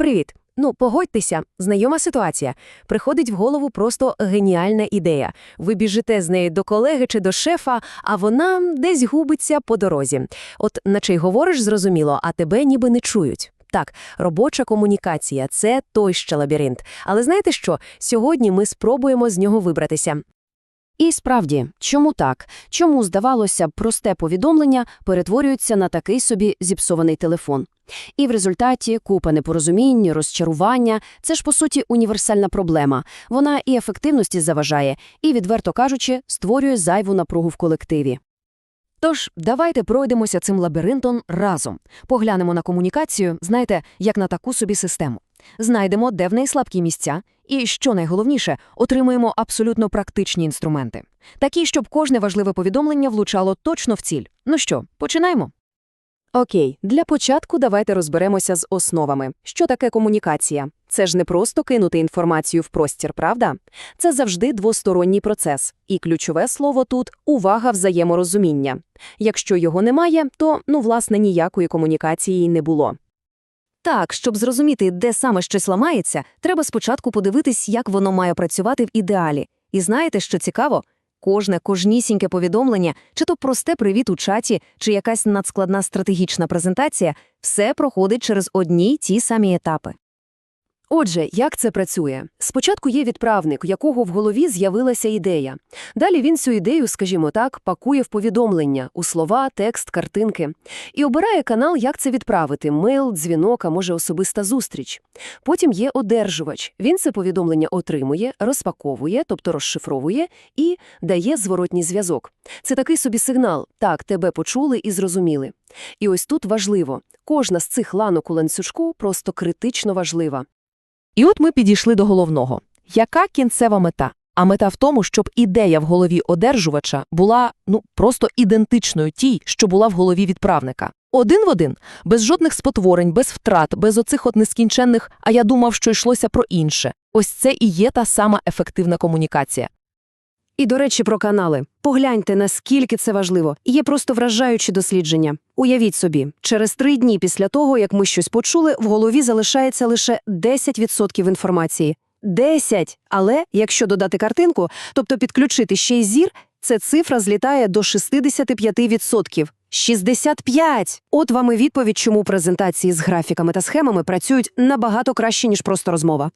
Привіт. Ну, погодьтеся, знайома ситуація. Приходить в голову просто геніальна ідея. Ви біжите з нею до колеги чи до шефа, а вона десь губиться по дорозі. От наче й говориш зрозуміло, а тебе ніби не чують. Так, робоча комунікація – це той ще лабіринт. Але знаєте що? Сьогодні ми спробуємо з нього вибратися. І справді, чому так? Чому, здавалося просте повідомлення перетворюється на такий собі зіпсований телефон? І в результаті купа непорозумінь, розчарування – це ж, по суті, універсальна проблема. Вона і ефективності заважає, і, відверто кажучи, створює зайву напругу в колективі. Тож, давайте пройдемося цим лабіринтом разом. Поглянемо на комунікацію, знаєте, як на таку собі систему. Знайдемо, де в неї слабкі місця, і, що найголовніше, отримуємо абсолютно практичні інструменти. Такі, щоб кожне важливе повідомлення влучало точно в ціль. Ну що, починаємо? Окей, для початку давайте розберемося з основами. Що таке комунікація? Це ж не просто кинути інформацію в простір, правда? Це завжди двосторонній процес. І ключове слово тут – увага взаєморозуміння. Якщо його немає, то, ну, власне, ніякої комунікації не було. Так, щоб зрозуміти, де саме щось ламається, треба спочатку подивитись, як воно має працювати в ідеалі. І знаєте, що цікаво? Кожне, кожнісіньке повідомлення, чи то просте привіт у чаті, чи якась надскладна стратегічна презентація, все проходить через одні й ті самі етапи. Отже, як це працює? Спочатку є відправник, у якого в голові з'явилася ідея. Далі він цю ідею, скажімо так, пакує в повідомлення, у слова, текст, картинки. І обирає канал, як це відправити – мейл, дзвінок, а може особиста зустріч. Потім є одержувач. Він це повідомлення отримує, розпаковує, тобто розшифровує, і дає зворотній зв'язок. Це такий собі сигнал «так, тебе почули і зрозуміли». І ось тут важливо. Кожна з цих ланок у ланцюжку просто критично важлива. І от ми підійшли до головного. Яка кінцева мета? А мета в тому, щоб ідея в голові одержувача була ну просто ідентичною тій, що була в голові відправника. Один в один, без жодних спотворень, без втрат, без оцих от нескінченних, а я думав, що йшлося про інше. Ось це і є та сама ефективна комунікація. І, до речі, про канали. Погляньте, наскільки це важливо. Є просто вражаючі дослідження. Уявіть собі, через три дні після того, як ми щось почули, в голові залишається лише 10% інформації. 10! Але якщо додати картинку, тобто підключити ще й зір, ця цифра злітає до 65%. 65! От вам і відповідь, чому презентації з графіками та схемами працюють набагато краще, ніж просто розмова.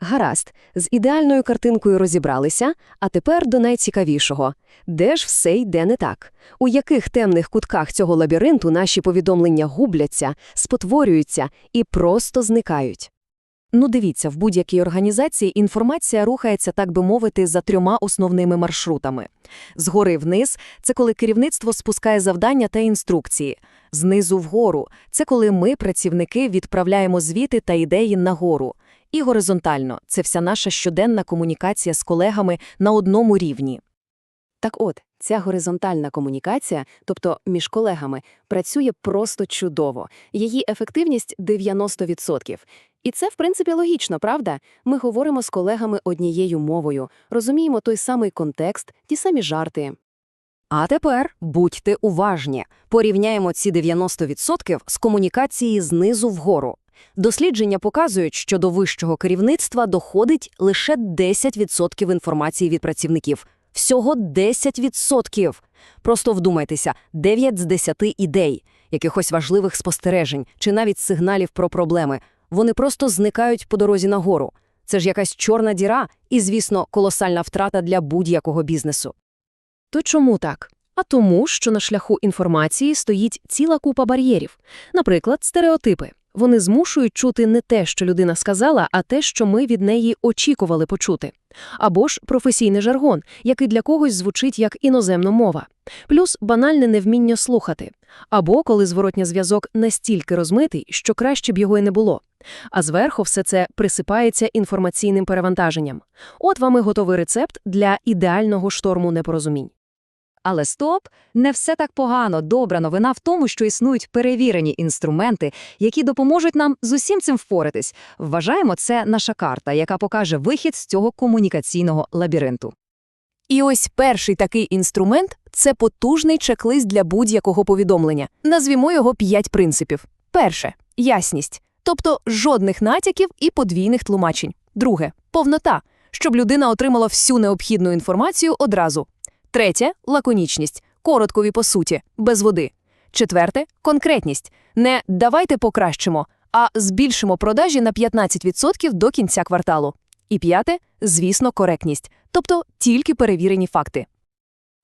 Гаразд, з ідеальною картинкою розібралися, а тепер до найцікавішого. Де ж все йде не так? У яких темних кутках цього лабіринту наші повідомлення губляться, спотворюються і просто зникають? Ну дивіться, в будь-якій організації інформація рухається, так би мовити, за трьома основними маршрутами. Згори вниз – це коли керівництво спускає завдання та інструкції. Знизу вгору – це коли ми, працівники, відправляємо звіти та ідеї нагору. І горизонтально – це вся наша щоденна комунікація з колегами на одному рівні. Так от, ця горизонтальна комунікація, тобто між колегами, працює просто чудово. Її ефективність – 90%. І це, в принципі, логічно, правда? Ми говоримо з колегами однією мовою, розуміємо той самий контекст, ті самі жарти. А тепер будьте уважні. Порівняємо ці 90% з комунікації знизу вгору. Дослідження показують, що до вищого керівництва доходить лише 10% інформації від працівників. Всього 10%. Просто вдумайтеся, 9 з 10 ідей, якихось важливих спостережень чи навіть сигналів про проблеми. Вони просто зникають по дорозі нагору. Це ж якась чорна діра і, звісно, колосальна втрата для будь-якого бізнесу. То чому так? А тому, що на шляху інформації стоїть ціла купа бар'єрів. Наприклад, стереотипи. Вони змушують чути не те, що людина сказала, а те, що ми від неї очікували почути. Або ж професійний жаргон, який для когось звучить як іноземна мова. Плюс банальне невміння слухати. Або коли зворотня зв'язок настільки розмитий, що краще б його й не було. А зверху все це присипається інформаційним перевантаженням. От вам і готовий рецепт для ідеального шторму непорозумінь. Але стоп, не все так погано. Добра новина в тому, що існують перевірені інструменти, які допоможуть нам з усім цим впоратись. Вважаємо, це наша карта, яка покаже вихід з цього комунікаційного лабіринту. І ось перший такий інструмент – це потужний чек-лист для будь-якого повідомлення. Назвімо його п'ять принципів. Перше – ясність. Тобто жодних натяків і подвійних тлумачень. Друге повнота, щоб людина отримала всю необхідну інформацію одразу. Третє лаконічність, коротко і по суті, без води. Четверте конкретність. Не давайте покращимо, а збільшимо продажі на 15% до кінця кварталу. І п'яте, звісно, коректність, тобто тільки перевірені факти.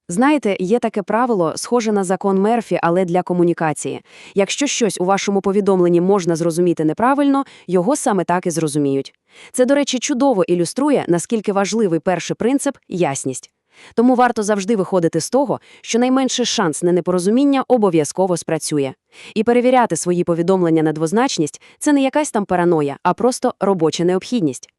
Знаєте, є таке правило, схоже на закон Мерфі, але для комунікації. Якщо щось у вашому повідомленні можна зрозуміти неправильно, його саме так і зрозуміють. Це, до речі, чудово ілюструє, наскільки важливий перший принцип – ясність. Тому варто завжди виходити з того, що найменший шанс на непорозуміння обов'язково спрацює. І перевіряти свої повідомлення на двозначність – це не якась там параноя, а просто робоча необхідність.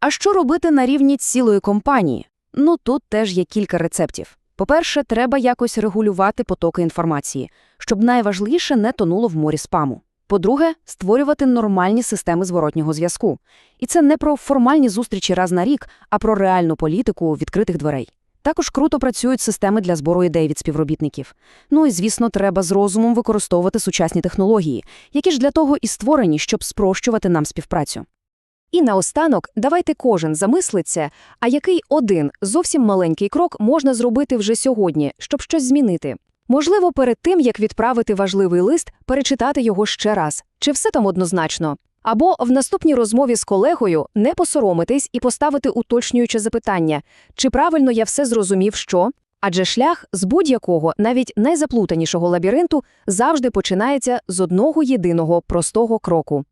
А що робити на рівні цілої компанії? Ну, тут теж є кілька рецептів. По-перше, треба якось регулювати потоки інформації, щоб найважливіше не тонуло в морі спаму. По-друге, створювати нормальні системи зворотнього зв'язку. І це не про формальні зустрічі раз на рік, а про реальну політику відкритих дверей. Також круто працюють системи для збору ідей від співробітників. Ну і, звісно, треба з розумом використовувати сучасні технології, які ж для того і створені, щоб спрощувати нам співпрацю. І наостанок, давайте кожен замислиться, а який один зовсім маленький крок можна зробити вже сьогодні, щоб щось змінити. Можливо, перед тим, як відправити важливий лист, перечитати його ще раз, чи все там однозначно. Або в наступній розмові з колегою не посоромитись і поставити уточнююче запитання, чи правильно я все зрозумів, що? Адже шлях з будь-якого, навіть найзаплутанішого лабіринту, завжди починається з одного єдиного простого кроку.